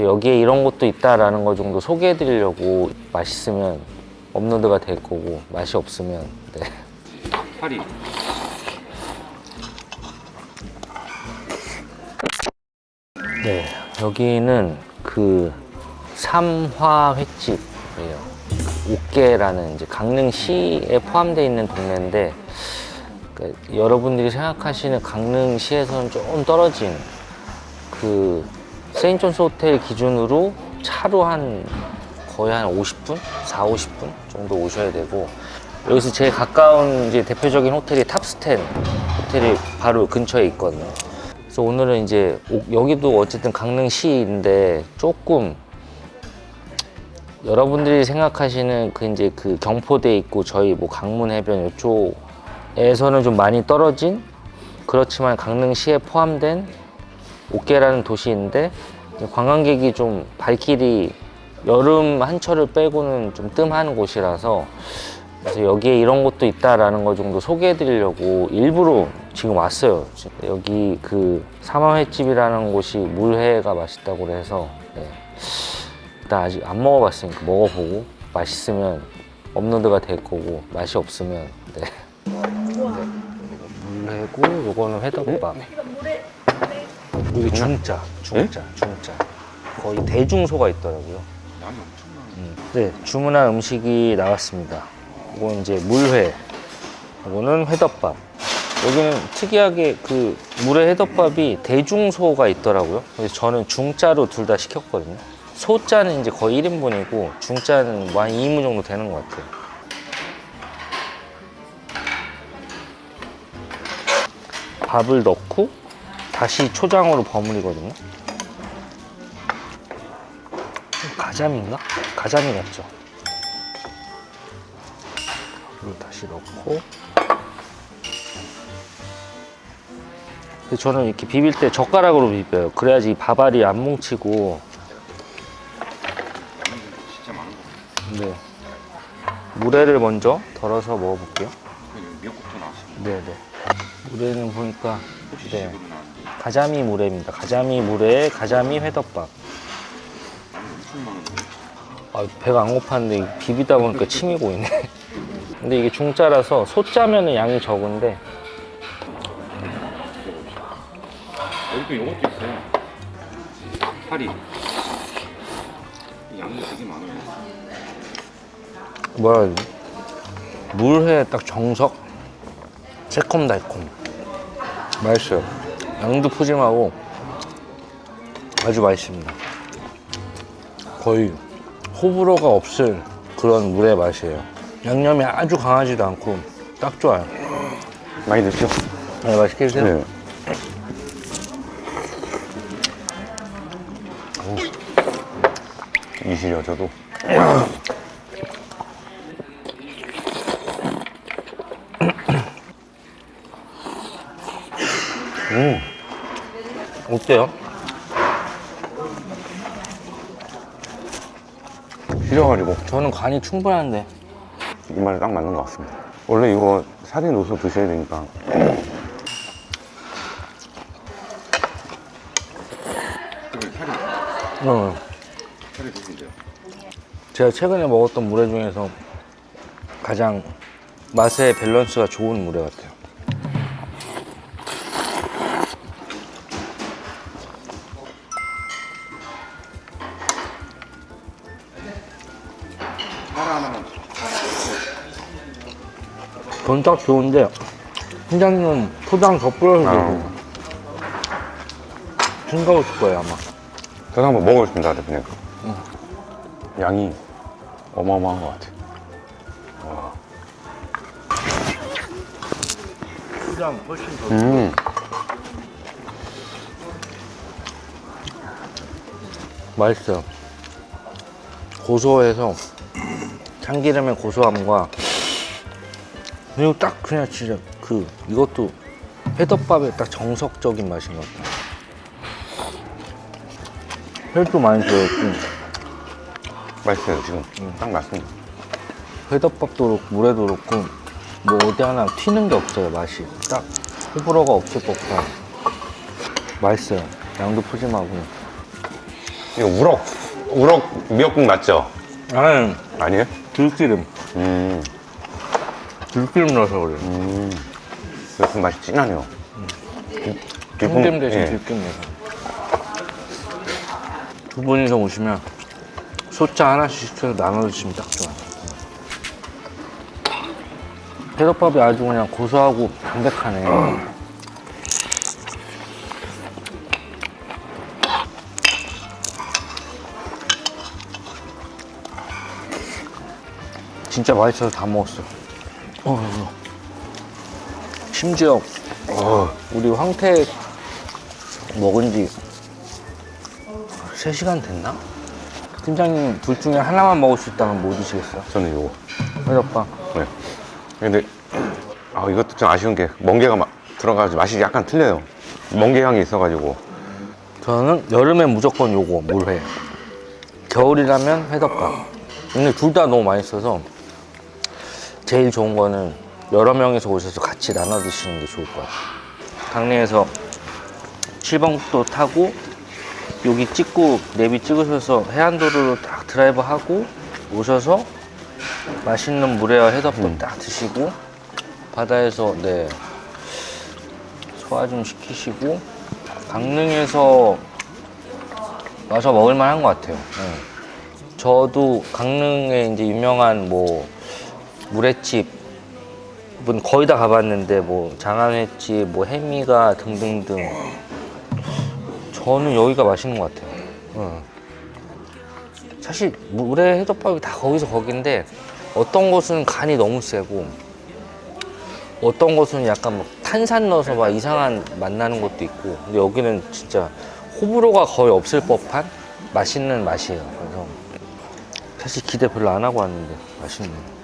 그래서 여기에 이런 것도 있다라는 거 정도 소개해 드리려고 맛있으면 업로드가 될 거고 맛이 없으면 네. 파리. 네, 여기는 그 삼화 횟집이에요. 옥계라는 이제 강릉시에 포함되어 있는 동네인데 그 여러분들이 생각하시는 강릉시에서는 조금 떨어진 그 세인존스 호텔 기준으로 차로 한 거의 한 50분, 4, 50분 정도 오셔야 되고 여기서 제일 가까운 이제 대표적인 호텔이 탑스텐 호텔이 바로 근처에 있거든요. 그래서 오늘은 이제 오- 여기도 어쨌든 강릉시인데 조금 여러분들이 생각하시는 그 이제 그 경포대 있고 저희 뭐 강문 해변 이쪽에서는 좀 많이 떨어진 그렇지만 강릉시에 포함된 옥계라는 도시인데 관광객이 좀 발길이 여름 한철을 빼고는 좀 뜸한 곳이라서 그래서 여기에 이런 곳도 있다라는 거 정도 소개해 드리려고 일부러 지금 왔어요. 여기 그 사마횟집이라는 곳이 물회가 맛있다고 그래서 네. 일단 아직 안 먹어봤으니까 먹어보고 맛있으면 업로드가 될 거고 맛이 없으면 네. 네. 물회고 요거는 회덮밥. 여기 중짜, 중짜, 중짜. 거의 대중소가 있더라고요. 양이 엄청 많아. 네, 주문한 음식이 나왔습니다. 이건 이제 물회, 이거는 회덮밥. 여기는 특이하게 그 물회 회덮밥이 대중소가 있더라고요. 그래서 저는 중짜로 둘 다 시켰거든요. 소짜는 이제 거의 1인분이고 중짜는 뭐한 2인분 정도 되는 것 같아요. 밥을 넣고 다시 초장으로 버무리거든요. 가자미인가? 가자미 같죠? 밥을 다시 넣고 저는 이렇게 비빌 때 젓가락으로 비벼요. 그래야지 이 밥알이 안 뭉치고. 네. 물회를 먼저 덜어서 먹어볼게요. 미역국도. 네네. 물회는 보니까 네. 가자미 물회입니다. 가자미 물회, 가자미 회덮밥. 아, 배가 안 고팠는데 비비다 보니까 침이 고이네. 근데 이게 중짜라서 소짜면은 양이 적은데 여기 또 이것도 있어요. 파리. 이 양이 되게 많아요. 뭐라 해야 되지? 물회 딱 정석 새콤달콤 맛있어요 양도 푸짐하고 아주 맛있습니다 거의 호불호가 없을 그런 물의 맛이에요 양념이 아주 강하지도 않고 딱 좋아요 많이 드시죠? 네, 맛있게 드세요 네. 이시려 저도. 어때요? 시려가지고 저는 간이 충분한데 입맛에 딱 맞는 것 같습니다. 원래 이거 살에 넣어서 드셔야 되니까. 드신대요. 제가 최근에 먹었던 물회 중에서 가장 맛의 밸런스가 좋은 물회 같아요 하나만. 전 딱 좋은데 팀장님은 포장 더 뿌려서 아. 싱거우실 거예요 아마 저도 한번 먹어보겠습니다, 대표님. 양이 어마어마한 것 같아요. 포장 훨씬 더 음. 맛있어요 고소해서 참기름의 고소함과 그리고 딱 그냥 진짜 그 이것도 회덮밥의 딱 정석적인 맛인 것 같아요. 회도 많이 들어있고. 맛있어요, 지금. 딱 맞습니다. 회덮밥도 그렇고 물에도 그렇고 뭐 어디 하나 튀는 게 없어요 맛이. 딱 호불호가 없을 법한. 맛있어요. 양도 푸짐하고. 이거 우럭, 우럭 미역국 맞죠? 나는 아니에요? 들기름. 음, 들기름 넣어서 그래. 그 맛이 진하네요. 참기름 대신 예. 들기름 넣어서. 두 분이서 오시면 소짜 하나씩 시켜서 나눠 드시면 딱 좋아. 회덮밥이 아주 그냥 고소하고 담백하네. 진짜 맛있어서 다 먹었어. 어, 심지어 어, 우리 황태 먹은 지 3시간 됐나? 팀장님 둘 중에 하나만 먹을 수 있다면 뭐 드시겠어요? 저는 이거. 회덮밥. 네. 근데 아 이것도 좀 아쉬운 게 멍게가 막 들어가지고 맛이 약간 틀려요. 멍게 향이 있어가지고 저는 여름엔 무조건 요거 물회 겨울이라면 회덮밥 근데 둘 다 너무 맛있어서 제일 좋은 거는 여러 명이서 오셔서 같이 나눠 드시는 게 좋을 것 같아요 강릉에서 7번국도 타고 여기 찍고 내비 찍으셔서 해안도로로 딱 드라이브 하고 오셔서 맛있는 물회와 회덮밥 딱 드시고 바다에서 네 소화 좀 시키시고 강릉에서 와서 먹을 만한 것 같아요. 네. 저도 강릉에 이제 유명한 뭐 물회집은 거의 다 가봤는데 뭐 장안횟집, 뭐 해미가 등등등 저는 여기가 맛있는 것 같아요. 네. 사실 물회 회덮밥이 다 거기서 거긴데 어떤 곳은 간이 너무 세고 어떤 곳은 약간 뭐 탄산 넣어서 막 이상한 맛 나는 것도 있고 근데 여기는 진짜 호불호가 거의 없을 법한 맛있는 맛이에요 그래서 사실 기대 별로 안 하고 왔는데 맛있네요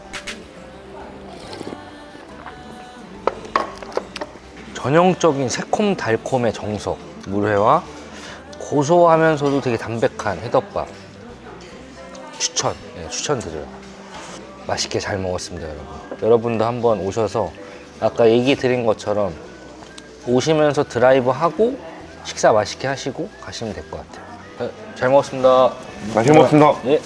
전형적인 새콤달콤의 정석 물회와 고소하면서도 되게 담백한 회덮밥 추천 예, 추천드려요 맛있게 잘 먹었습니다, 여러분. 여러분도 한번 오셔서 아까 얘기 드린 것처럼 오시면서 드라이브 하고 식사 맛있게 하시고 가시면 될 것 같아요. 네, 잘 먹었습니다. 맛있게 먹었습니다. 예.